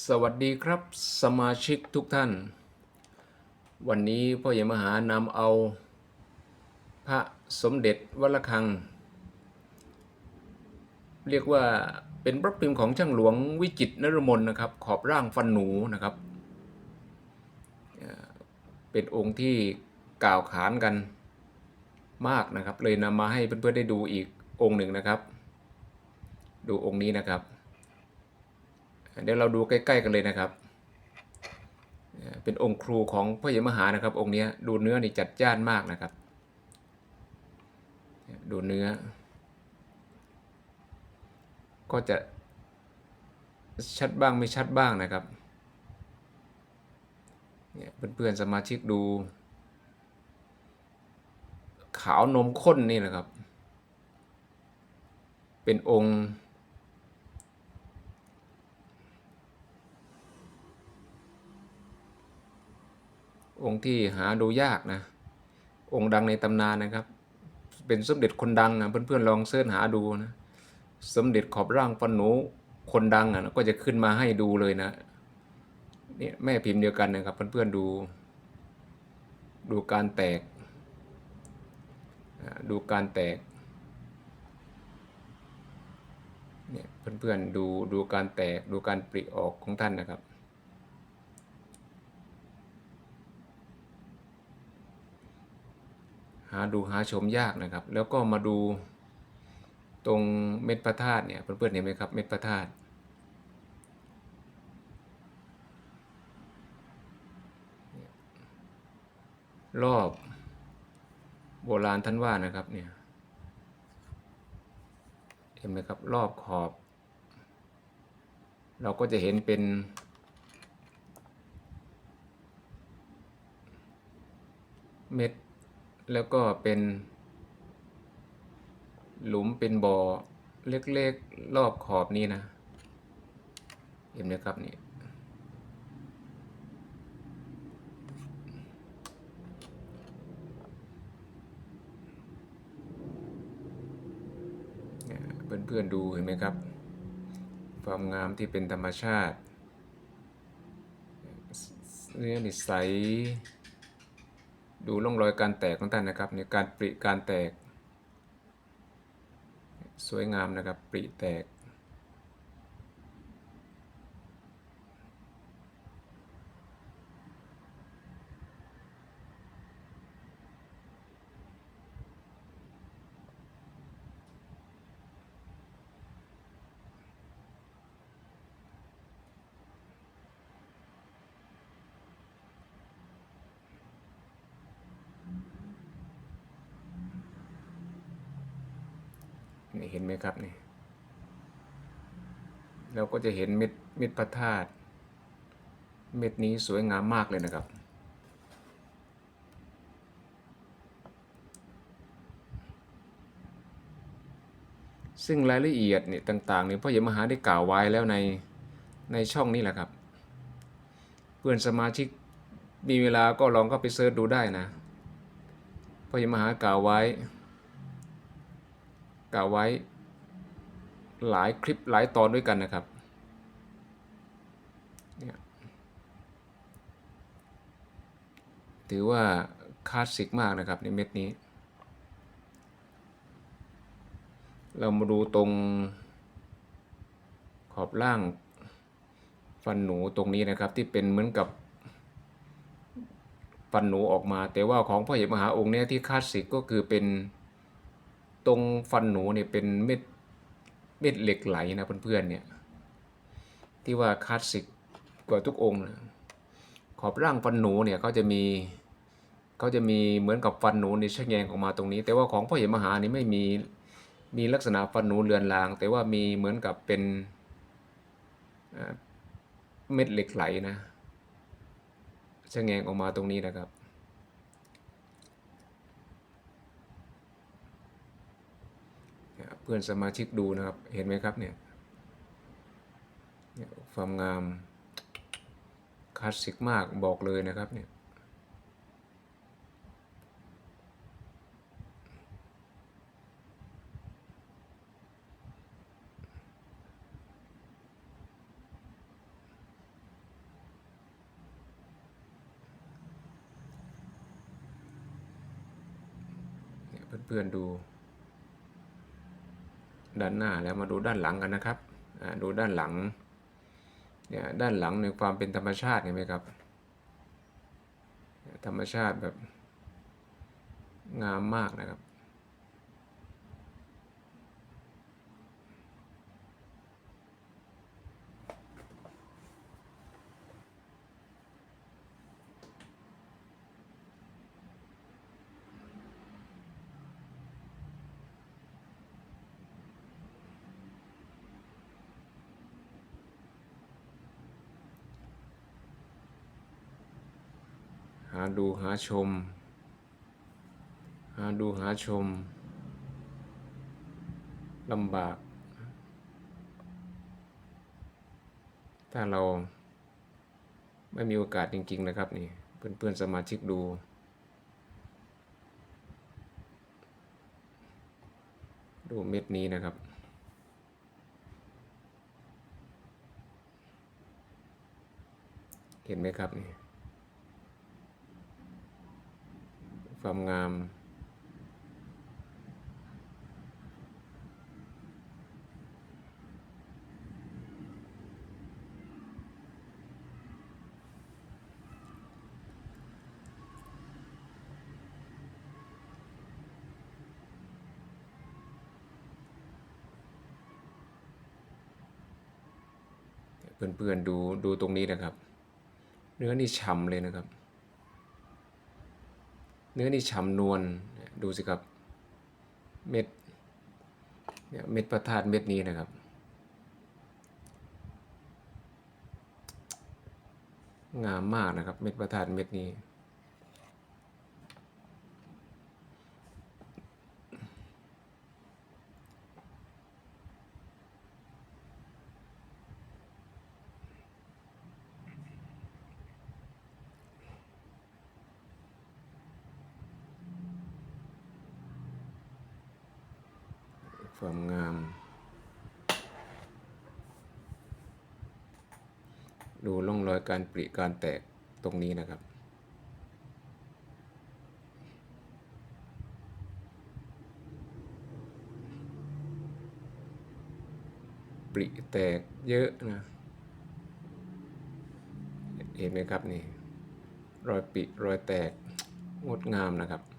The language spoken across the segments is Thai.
สวัสดีครับสมาชิกทุกท่าน วันนี้พ่อใหญ่มหานำเอา พระสมเด็จวัดระฆัง เรียกว่าเป็นพระพิมพ์ของช่างหลวงวิจิตนรมนนะครับ ขอบร่างฟันหนูนะครับเอ่อเป็นองค์ที่กล่าวขานกันมากนะครับ เลยนำมาให้เพื่อนๆได้ดูอีกองค์หนึ่งนะครับ ดูองค์นี้นะครับ เดี๋ยวเราดูใกล้ๆกันเลยนะครับ เป็นองค์ครูของพ่อใหญ่มหานะครับ องค์นี้ดูเนื้อนี่จัดจ้านมากนะครับ ดูเนื้อ ก็จะชัดบ้างไม่ชัดบ้างนะครับเนี่ยเพื่อนๆสมาชิกดู ขาวนมข้นนี่แหละครับ เป็นองค์ องค์ที่หาดูยากนะ องค์ดังในตำนานนะครับ เป็นสมเด็จคนดังนะเพื่อนๆลองเสิร์ชหาดูนะ สมเด็จขอบร่างฟันหนูคนดังอะก็จะขึ้นมาให้ดูเลยนะเนี่ยแม่พิมพ์เดียวกันนะครับเพื่อนๆดู ดูการแตก ดูการแตกเนี่ยเพื่อนๆดูดูการแตกดูการปริออกของท่านนะครับ หาดูหาชมยากนะครับ แล้วก็มาดูตรงเม็ดพระธาตุเนี่ยเพื่อนๆเห็นไหมครับเม็ดพระธาตุรอบโบราณท่านว่านะครับเนี่ยเห็นไหมครับรอบขอบ เราก็จะเห็นเป็นเม็ด แล้วก็เป็น หลุมเป็นบ่อเล็กๆรอบขอบนี้นะ เห็นไหมครับนี่เนี่ยเพื่อนๆดูเห็นไหมครับ ความงามที่เป็นธรรมชาติเนื้อนิสัย ดูร่องรอยการแตกของท่านนะครับเนี่ยการปริการแตก สวยงามนะครับปริแตก นี่เห็นไหมครับนี่เราก็จะเห็นเม็ดเม็ดพระธาตุเม็ดนี้สวยงามมากเลยนะครับ ซึ่งรายละเอียดเนี่ยต่างๆเนี่ยพ่อใหญ่มหาได้กล่าวไว้แล้วในในช่องนี้แหละครับ เพื่อนสมาชิกมีเวลาก็ลองเข้าไปเสิร์ชดูได้นะพ่อใหญ่มหากล่าวไว้ กล่าวไว้หลายคลิปหลายตอนด้วยกันนะครับ ถือว่าคลาสสิกมากนะครับในเม็ดนี้ เรามาดูตรงขอบล่างฟันหนูตรงนี้นะครับที่เป็นเหมือนกับฟันหนูออกมา แต่ว่าของพ่อใหญ่มหาองค์เนี้ยที่คลาสสิกก็คือเป็น ตรงฟันหนูเนี่ยเป็นเม็ดเม็ดเหล็กไหลนะเพื่อนๆเนี่ยที่ว่าคลาสสิกกว่าทุกองค์นะขอบร่างฟันหนูเนี่ยเขาจะมีเขาจะมีเหมือนกับฟันหนูในชะแงงออกมาตรงนี้ แต่ว่าของพ่อเหมหานี่ไม่มีมีลักษณะฟันหนูเรือนราง แต่ว่ามีเหมือนกับเป็นเอ่อเม็ดเหล็กไหลนะชะแงงออกมาตรงนี้นะครับ เพื่อนสมาชิกดูนะครับ เห็นไหมครับเนี่ยความงามคลาสสิกมากบอกเลยนะครับเนี่ยเพื่อนๆดู ด้านหน้าแล้วมาดูด้านหลังกันนะครับดูด้านหลังเนี่ยด้านหลังในความเป็นธรรมชาติเห็นไหมครับ ธรรมชาติแบบงามมากนะครับ หาดูหาชม หาดูหาชมลำบาก ถ้าเราไม่มีโอกาสจริง ๆ นะครับนี่เพื่อนๆสมาชิกดู ดูเม็ดนี้นะครับเห็นไหมครับนี่ ความงาม เพื่อนๆดูดูตรงนี้นะครับ เนื้อนี่ฉ่ำเลยนะครับ เนื้อนี่ฉ่ำนวลดูสิครับเม็ดเนี่ยเม็ดพระธาตุเม็ดนี้นะครับ งามมากนะครับ เม็ดพระธาตุเม็ดนี้ ความงาม ดูร่องรอยการปริการแตกตรงนี้นะครับ ปริแตกเยอะนะ เห็นไหมครับนี่ รอยปริรอยแตกงดงามนะครับ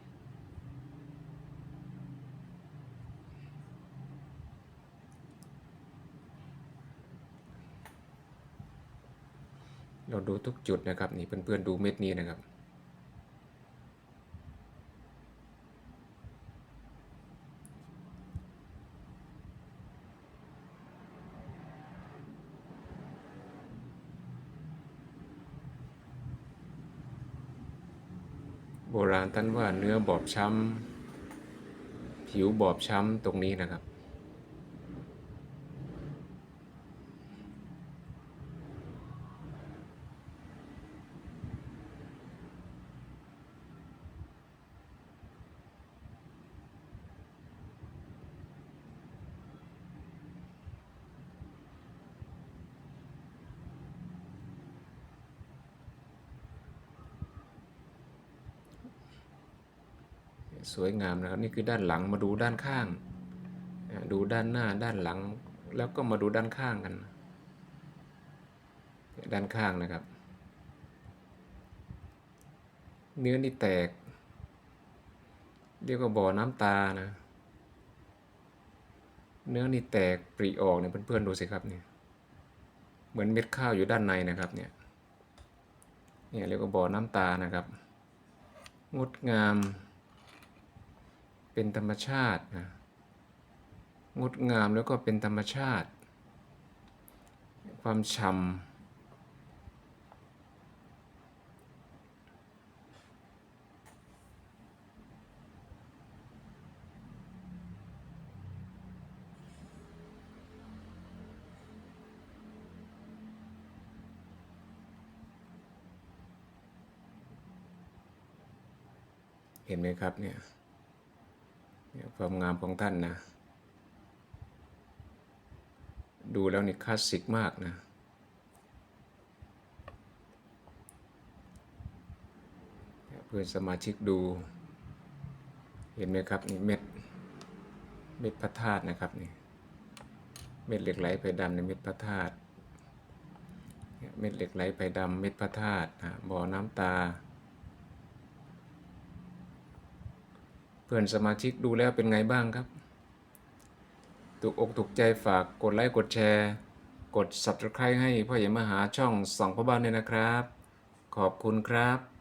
เราดูทุกจุดนะครับนี่เพื่อนๆดูเม็ดนี้นะครับ โบราณท่านว่าเนื้อบอบช้ำ ผิวบอบช้ำตรงนี้นะครับ สวยงามนะครับนี่คือด้านหลังมาดูด้านข้าง ดูด้านหน้าด้านหลัง แล้วก็มาดูด้านข้างกัน ด้านข้างนะครับ เนื้อนี่แตก เรียกว่าบ่อน้ำตานะ เนื้อนี่แตกปริออกเนี่ยเพื่อนๆดูสิครับเนี่ยเหมือนเม็ดข้าวอยู่ด้านในนะครับเนี่ยเนี่ยเรียกว่าบ่อน้ำตานะครับ งดงาม เป็นธรรมชาตินะงดงามแล้วก็เป็นธรรมชาติ ความฉ่ำเห็นไหมครับเนี่ยเนี่ย ความงามของท่านนะ ดูแล้วนี่คลาสสิกมากนะ เพื่อนสมาชิกดู เห็นไหมครับนี่เม็ด เม็ดพระธาตุนะครับนี่ เม็ดเหล็กไหลไผ่ดำในเม็ดพระธาตุ เม็ดเหล็กไหลไผ่ดำเม็ดพระธาตุอะบ่อน้ำตา พื่อนสมาชิกดูแล้วเป็นไงบ้างครับ ถูกอกถูกใจฝากกดไลค์กดแชร์ กด subscribe ให้พ่อใหญ่มหาช่องสองพ่อบ้านด้วยนะครับ ขอบคุณครับ